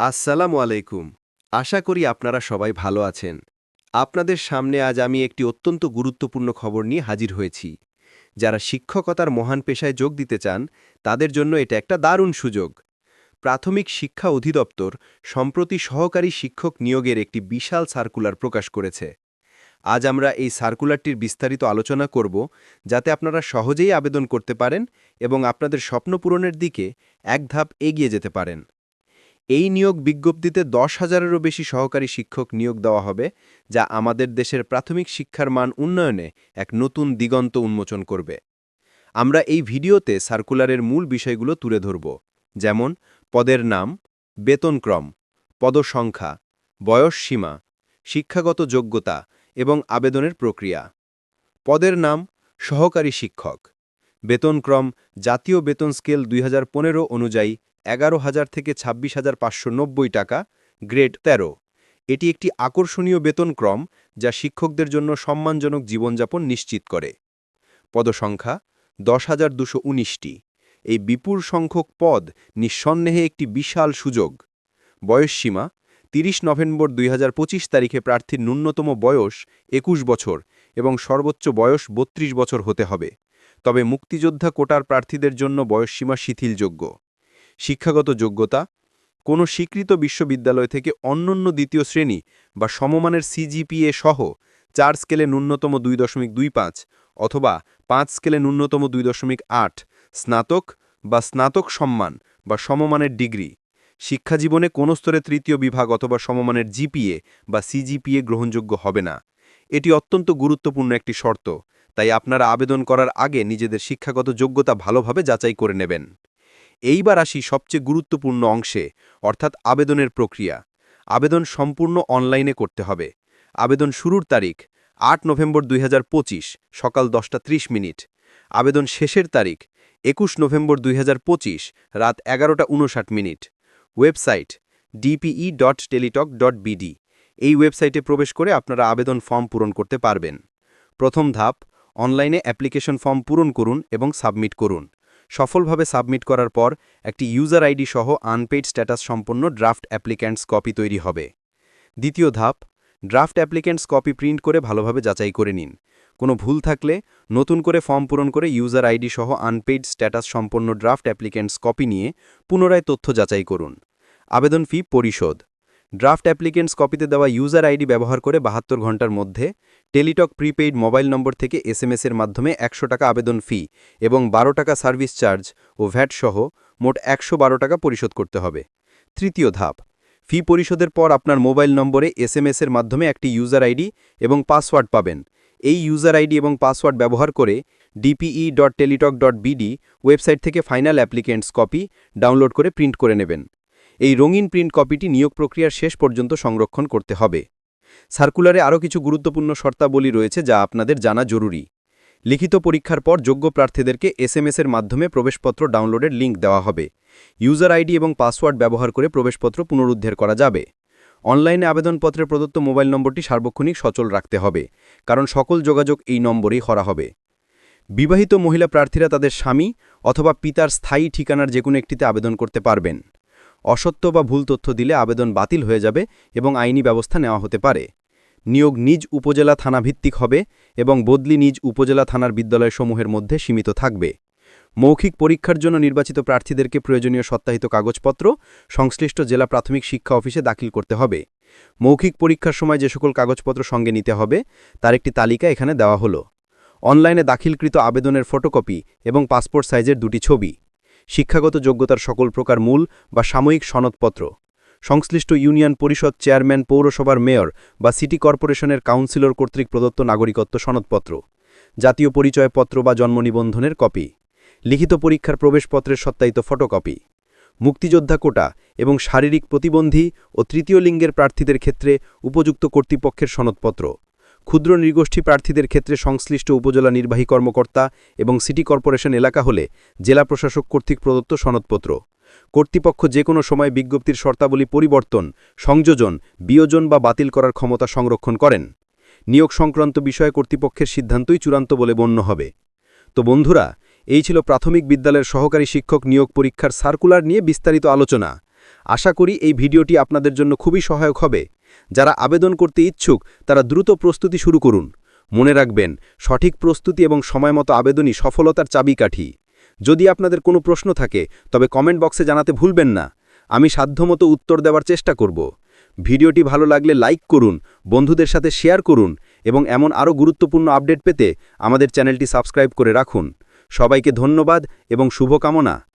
আসসালামু আলাইকুম। আশা করি আপনারা সবাই ভালো আছেন। আপনাদের সামনে আজ আমি একটি অত্যন্ত গুরুত্বপূর্ণ খবর নিয়ে হাজির হয়েছি। যারা শিক্ষকতার মহান পেশায় যোগ দিতে চান, তাদের জন্য এটা একটা দারুণ সুযোগ। প্রাথমিক শিক্ষা অধিদপ্তর সম্প্রতি সহকারী শিক্ষক নিয়োগের একটি বিশাল সার্কুলার প্রকাশ করেছে। আজ আমরা এই সার্কুলারটির বিস্তারিত আলোচনা করব, যাতে আপনারা সহজেই আবেদন করতে পারেন এবং আপনাদের স্বপ্ন পূরণের দিকে এক ধাপ এগিয়ে যেতে পারেন। এই নিয়োগ বিজ্ঞপ্তিতে দশ হাজারেরও বেশি সহকারী শিক্ষক নিয়োগ দেওয়া হবে, যা আমাদের দেশের প্রাথমিক শিক্ষার মান উন্নয়নে এক নতুন দিগন্ত উন্মোচন করবে। আমরা এই ভিডিওতে সার্কুলারের মূল বিষয়গুলো তুলে ধরব, যেমন পদের নাম বেতনক্রম পদসংখ্যা, বয়স সীমা, শিক্ষাগত যোগ্যতা এবং আবেদনের প্রক্রিয়া। পদের নাম, সহকারী শিক্ষক। বেতনক্রম জাতীয় বেতন স্কেল দুই হাজার পনেরো অনুযায়ী এগারো হাজার থেকে ছাব্বিশ হাজার পাঁচশো টাকা, গ্রেড ১৩ এটি একটি আকর্ষণীয় বেতনক্রম যা শিক্ষকদের জন্য সম্মানজনক জীবনযাপন নিশ্চিত করে। পদসংখ্যা দশ হাজার দুশো উনিশটি। এই বিপুল সংখ্যক পদ নিঃসন্দেহে একটি বিশাল সুযোগ। বয়সসীমা তিরিশ নভেম্বর দুই হাজার পঁচিশ তারিখে প্রার্থীর ন্যূনতম বয়স একুশ বছর এবং সর্বোচ্চ বয়স ৩২ বছর হতে হবে। তবে মুক্তিযোদ্ধা কোটার প্রার্থীদের জন্য বয়সসীমা শিথিলযোগ্য। শিক্ষাগত যোগ্যতা, কোনো স্বীকৃত বিশ্ববিদ্যালয় থেকে অন্যন্য দ্বিতীয় শ্রেণি বা সমমানের সিজিপিএ সহ চার স্কেলে ন্যূনতম দুই দশমিক দুই পাঁচ অথবা পাঁচ স্কেলে ন্যূনতম দুই দশমিক আট স্নাতক বা স্নাতক সম্মান বা সমমানের ডিগ্রি। শিক্ষাজীবনে কোনো স্তরে তৃতীয় বিভাগ অথবা সমমানের জিপিএ বা সিজিপিএ গ্রহণযোগ্য হবে না। এটি অত্যন্ত গুরুত্বপূর্ণ একটি শর্ত, তাই আপনারা আবেদন করার আগে নিজেদের শিক্ষাগত যোগ্যতা ভালোভাবে যাচাই করে নেবেন। এইবার আসি সবচেয়ে গুরুত্বপূর্ণ অংশে, অর্থাৎ আবেদনের প্রক্রিয়া। আবেদন সম্পূর্ণ অনলাইনে করতে হবে। আবেদন শুরুর তারিখ, আট নভেম্বর দুই হাজার পঁচিশ, সকাল দশটা ত্রিশ মিনিট। আবেদন শেষের তারিখ, একুশ নভেম্বর দুই হাজার পঁচিশ, রাত এগারোটা উনষাট minute. Website DPE dot Teletalk dot BD এই ওয়েবসাইটে প্রবেশ করে আপনারা আবেদন ফর্ম পূরণ করতে পারবেন। প্রথম ধাপ, অনলাইনে অ্যাপ্লিকেশন ফর্ম পূরণ করুন এবং সাবমিট করুন। সফলভাবে সাবমিট করার পর একটি ইউজার আইডি সহ আনপেইড স্ট্যাটাস সম্পন্ন ড্রাফট অ্যাপ্লিক্যান্টস কপি তৈরি হবে। দ্বিতীয় ধাপ, ড্রাফট অ্যাপ্লিক্যান্টস কপি প্রিন্ট করে ভালোভাবে যাচাই করে নিন। কোনো ভুল থাকলে নতুন করে ফর্ম পূরণ করে ইউজার আইডি সহ আনপেইড স্ট্যাটাস সম্পন্ন ড্রাফট অ্যাপ্লিক্যান্টস কপি নিয়ে পুনরায় তথ্য যাচাই করুন। আবেদন ফি পরিশোধ। ড্রাফট অ্যাপ্লিকেন্টস কপিতে দেওয়া ইউজার আইডি ব্যবহার করে বাহাত্তর ঘণ্টার মধ্যে টেলিটক প্রিপেইড মোবাইল নম্বর থেকে এসএমএস এর মাধ্যমে একশো টাকা আবেদন ফি এবং বারো টাকা সার্ভিস চার্জ ও ভ্যাট সহ মোট একশো বারো টাকা পরিশোধ করতে হবে। তৃতীয় ধাপ, ফি পরিশোধের পর আপনার মোবাইল নম্বরে এসএমএস এর মাধ্যমে একটি ইউজার আইডি এবং পাসওয়ার্ড পাবেন। এই ইউজার আইডি এবং পাসওয়ার্ড ব্যবহার করে DPE dot Teletalk dot BD website থেকে ফাইনাল অ্যাপ্লিকেন্টস কপি ডাউনলোড করে প্রিন্ট করে নেবেন। এই রঙিন প্রিন্ট কপিটি নিয়োগ প্রক্রিয়ার শেষ পর্যন্ত সংরক্ষণ করতে হবে। সার্কুলারে আরও কিছু গুরুত্বপূর্ণ শর্তাবলী রয়েছে যা আপনাদের জানা জরুরি। লিখিত পরীক্ষার পর যোগ্য প্রার্থীদেরকে এসএমএস এর মাধ্যমে প্রবেশপত্র ডাউনলোডের লিঙ্ক দেওয়া হবে। ইউজার আইডি এবং পাসওয়ার্ড ব্যবহার করে প্রবেশপত্র পুনরুদ্ধার করা যাবে। অনলাইনে আবেদনপত্রে প্রদত্ত মোবাইল নম্বরটি সার্বক্ষণিক সচল রাখতে হবে, কারণ সকল যোগাযোগ এই নম্বরেই করা হবে। বিবাহিত মহিলা প্রার্থীরা তাদের স্বামী অথবা পিতার স্থায়ী ঠিকানার যে কোনো একটিতে আবেদন করতে পারবেন। অসত্য বা ভুল তথ্য দিলে আবেদন বাতিল হয়ে যাবে এবং আইনি ব্যবস্থা নেওয়া হতে পারে। নিয়োগ নিজ উপজেলা থানা ভিত্তিক হবে এবং বদলি নিজ উপজেলা থানার বিদ্যালয়সমূহের মধ্যে সীমিত থাকবে। মৌখিক পরীক্ষার জন্য নির্বাচিত প্রার্থীদেরকে প্রয়োজনীয় সত্যাহিত কাগজপত্র, সংশ্লিষ্ট জেলা প্রাথমিক শিক্ষা অফিসে দাখিল করতে হবে। মৌখিক পরীক্ষার সময় যে সকল কাগজপত্র সঙ্গে নিতে হবে, তার একটি তালিকা এখানে দেওয়া হলো। অনলাইনে দাখিলকৃত আবেদনের ফটোকপি এবং পাসপোর্ট সাইজের দুটি ছবি। শিক্ষাগত যোগ্যতার সকল প্রকার মূল বা সাময়িক সনদপত্র। সংশ্লিষ্ট ইউনিয়ন পরিষদ চেয়ারম্যান, পৌরসভার মেয়র বা সিটি কর্পোরেশনের কাউন্সিলর কর্তৃক প্রদত্ত নাগরিকত্ব সনদপত্র, জাতীয় পরিচয়পত্র বা জন্মনিবন্ধনের কপি, লিখিত পরীক্ষার প্রবেশপত্রের সত্যায়িত ফটোকপি, মুক্তিযোদ্ধা কোটা এবং শারীরিক প্রতিবন্ধী ও তৃতীয় লিঙ্গের প্রার্থীদের ক্ষেত্রে উপযুক্ত কর্তৃপক্ষের সনদপত্র। ক্ষুদ্র নৃগোষ্ঠী প্রার্থীদের ক্ষেত্রে সংশ্লিষ্ট উপজেলা নির্বাহী কর্মকর্তা এবং সিটি কর্পোরেশন এলাকা হলে জেলা প্রশাসক কর্তৃক প্রদত্ত সনদপত্র। কর্তৃপক্ষ যে কোনো সময় বিজ্ঞপ্তির শর্তাবলী পরিবর্তন, সংযোজন, বিয়োজন বা বাতিল করার ক্ষমতা সংরক্ষণ করেন। নিয়োগ সংক্রান্ত বিষয়ে কর্তৃপক্ষের সিদ্ধান্তই চূড়ান্ত বলে গণ্য হবে। তো বন্ধুরা, এই ছিল প্রাথমিক বিদ্যালয়ের সহকারী শিক্ষক নিয়োগ পরীক্ষার সার্কুলার নিয়ে বিস্তারিত আলোচনা। আশা করি এই ভিডিওটি আপনাদের জন্য খুবই সহায়ক হবে। যারা আবেদন করতে ইচ্ছুক, তারা দ্রুত প্রস্তুতি শুরু করুন। মনে রাখবেন, সঠিক প্রস্তুতি এবং সময়মতো আবেদনই সফলতার চাবিকাঠি। যদি আপনাদের কোনো প্রশ্ন থাকে, তবে কমেন্ট বক্সে জানাতে ভুলবেন না। আমি সাধ্যমতো উত্তর দেওয়ার চেষ্টা করব। ভিডিওটি ভালো লাগলে লাইক করুন, বন্ধুদের সাথে শেয়ার করুন এবং এমন আরও গুরুত্বপূর্ণ আপডেট পেতে আমাদের চ্যানেলটি সাবস্ক্রাইব করে রাখুন। সবাইকে ধন্যবাদ এবং শুভকামনা।